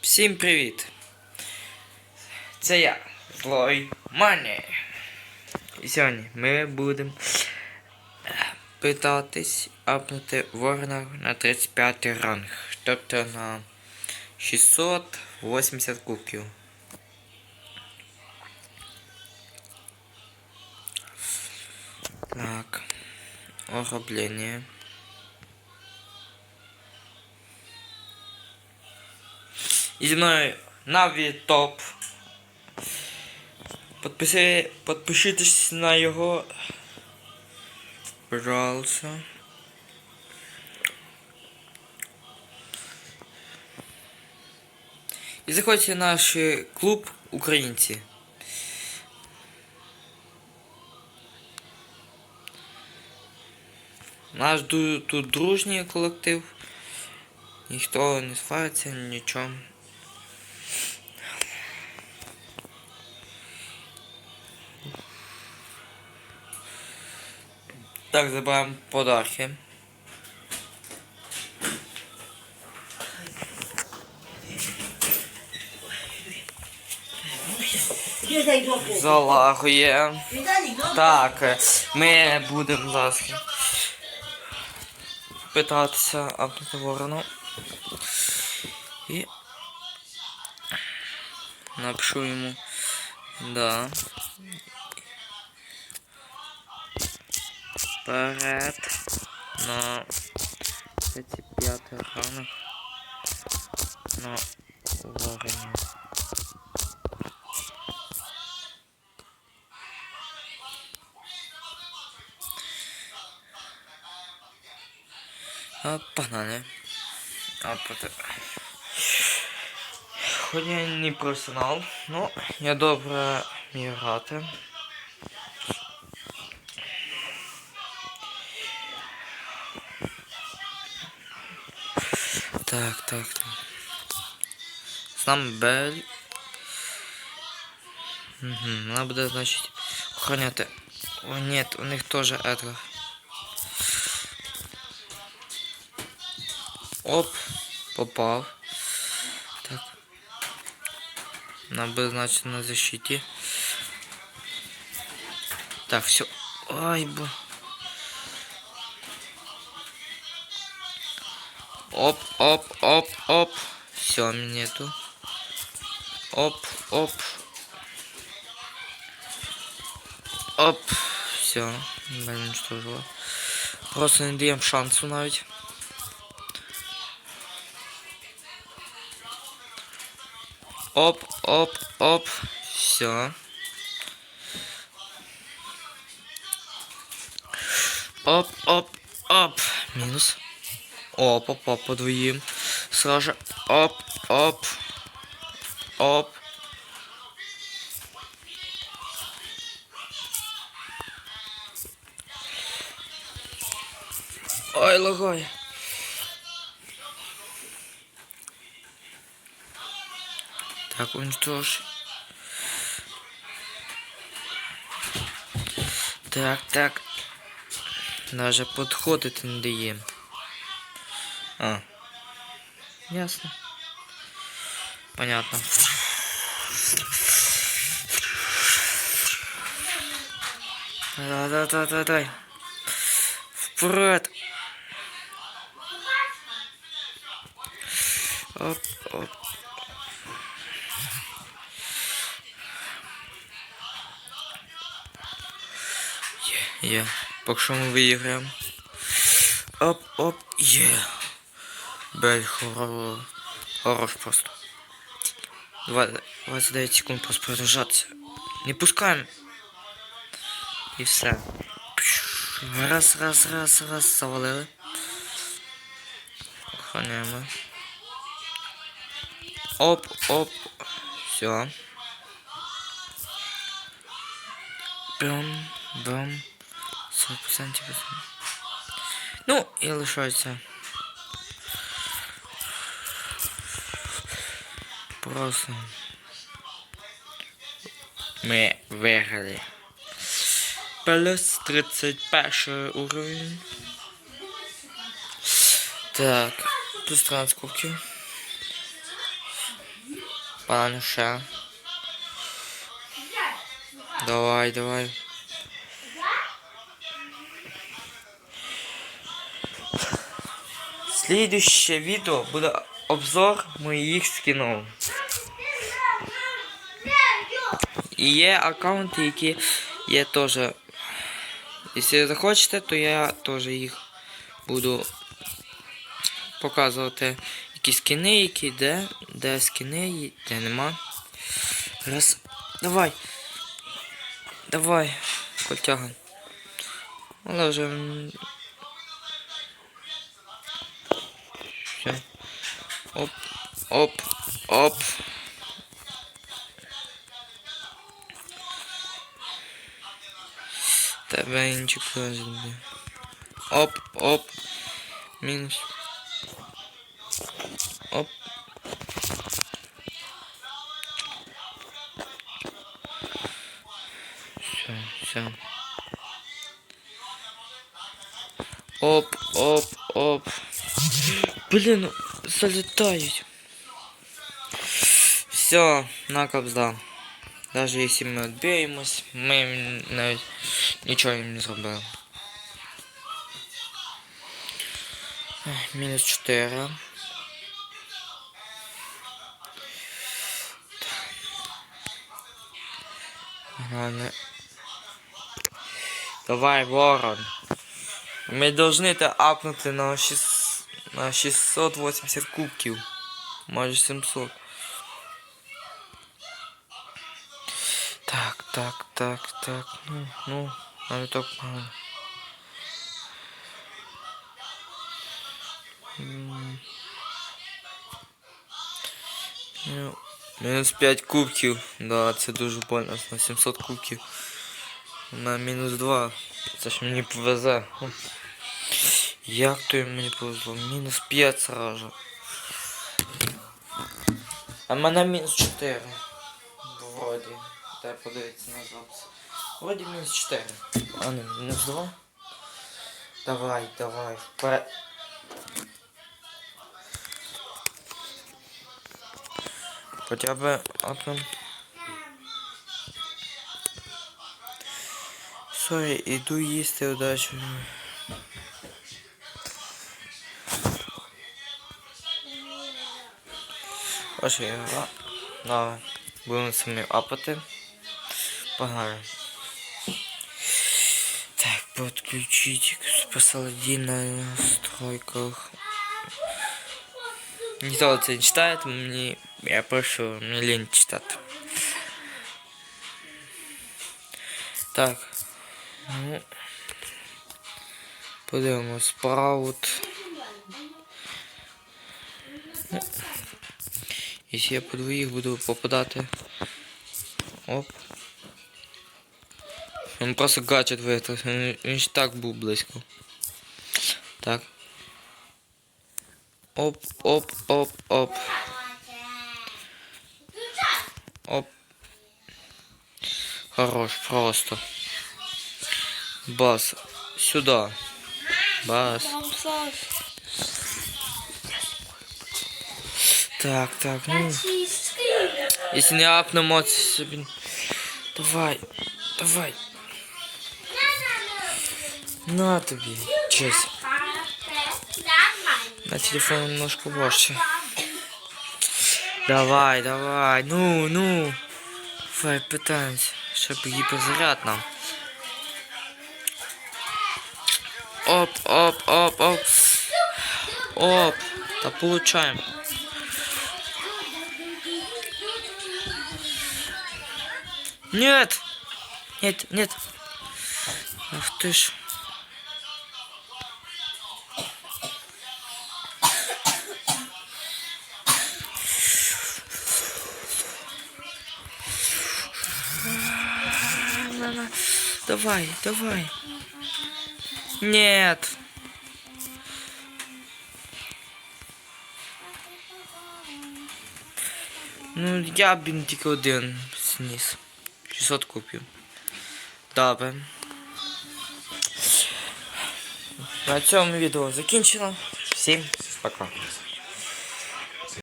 Всім привіт! Це я, Злой Мані. І сьогодні ми будемо е, питатись апнути ворона на 35 ранг. Тобто на 680 кубків. Так. Ограбление. І зі мною Наві Топ. Подпиши, подпишитесь на його. Пожалуйста. І заходьте в наш клуб українці. Наш тут дружній колектив. Ніхто не свариться, нічого. Так, забираємо подарки. Залагує. Так, ми будемо зараз питатися апнути ворону. І напишу йому. Да. Вперед на 35 ранок на вороні. А, погнали. А, поте- Хоч я не професіонал, ну, я добре вмію грати. Так, так, так. Сам Бель. Угу, надо буде, значить, охороняти. О, нет, у них теж Едгар. Оп, попав. Так. Нам бы, значит, на защите. Так, все. Ай, бо. Оп, оп, оп, оп. Все, нету. Оп, оп. Оп. Все. Блин, уничтожила. Просто не даємо шансу навіть. Оп, оп, оп. Все. Оп, оп, оп. Минус. Оп, оп, оп, подвоим. Сразу. Оп, оп. Оп. Ой, лагай. Так, уничтожь. Так, так. Даже подходити не дає. А. Ясно. Понятно. Да-да-да-да-да. Вперед. Оп, оп. Є, є. Поки що ми виіграємо. Оп, оп, є. Бель, хоро... хорош просто. Два- 29 секунд просто продержаться. Не пускаем. І все. Раз, раз, раз, раз, завалили. Охраняємо. Оп, оп. Все. Бум, бум. 40% Ну, і лишається. Просто. Ми виграли. Плюс 31 уровень. Так, плюс 13 кубків. Пане. Давай, давай. Слідуще відео буде обзор моїх скінов. І є аккаунти, які є теж. Якщо захочете, то я теж їх буду показувати. Які скіни, які де, де скіни, де нема. Раз. Давай. Давай, котяга. Але вже. Все. Оп, оп, оп. Тебе інші зробив. Оп, оп. Мінус. Оп. Все, все. Оп, оп, оп. Блин, ну, залетают. Все, на кобзда. Даже если мы отберемось, мы им навіть нічого їм не зробили. Ех, Мінус 4. Ладно. Давай, ворон. Ми должны это апнути на, 6, на 680 кубків. Може 700. Так, так, так, так. Ну, ну, навіть так погано. М. Ну, Мінус 5 кубків. Да, це дуже больно. На 700 кубків. На мінус 2. Це ж мені повезе. Хм. Як то їм мені повезло? Мінус 5 сразу. А в мене мінус 4. Вроді. Дай подивитися на запис. Вроді мінус 4. А не, мінус 2. Давай, давай, вперед. Хоча б одним. Сорі, іду їсти удачі. Ваша ігра. Давай. Будемо самі апати. Погнали. Так, подключить посади на настройках. Ніхто це не читає, тому мені, я прошу, мені лінь читати. Так. Ну, подивимось спраут. Ну, Якщо я по двоїх буду попадати. Оп. Він просто гаджет витратив. Він, він ж так був близько. Так. Оп, оп, оп, оп. Оп. Хорош, просто. Бас. Сюда. Бас. Так, так, ну. Если не апнемо, це собі. Давай, давай. На тобі. Честь. На телефон немножко больше. Давай, давай, ну, ну. Давай, пытаемся, чтобы гиперзаряд нам. Оп, оп, оп, оп. Оп. Да получаем. Нет! Нет, нет. Ах ты ж. Давай, давай. Нет. Ну, я б він тільки один сніс. 600 купів. Добре. На цьому відео закінчено. Всім пока.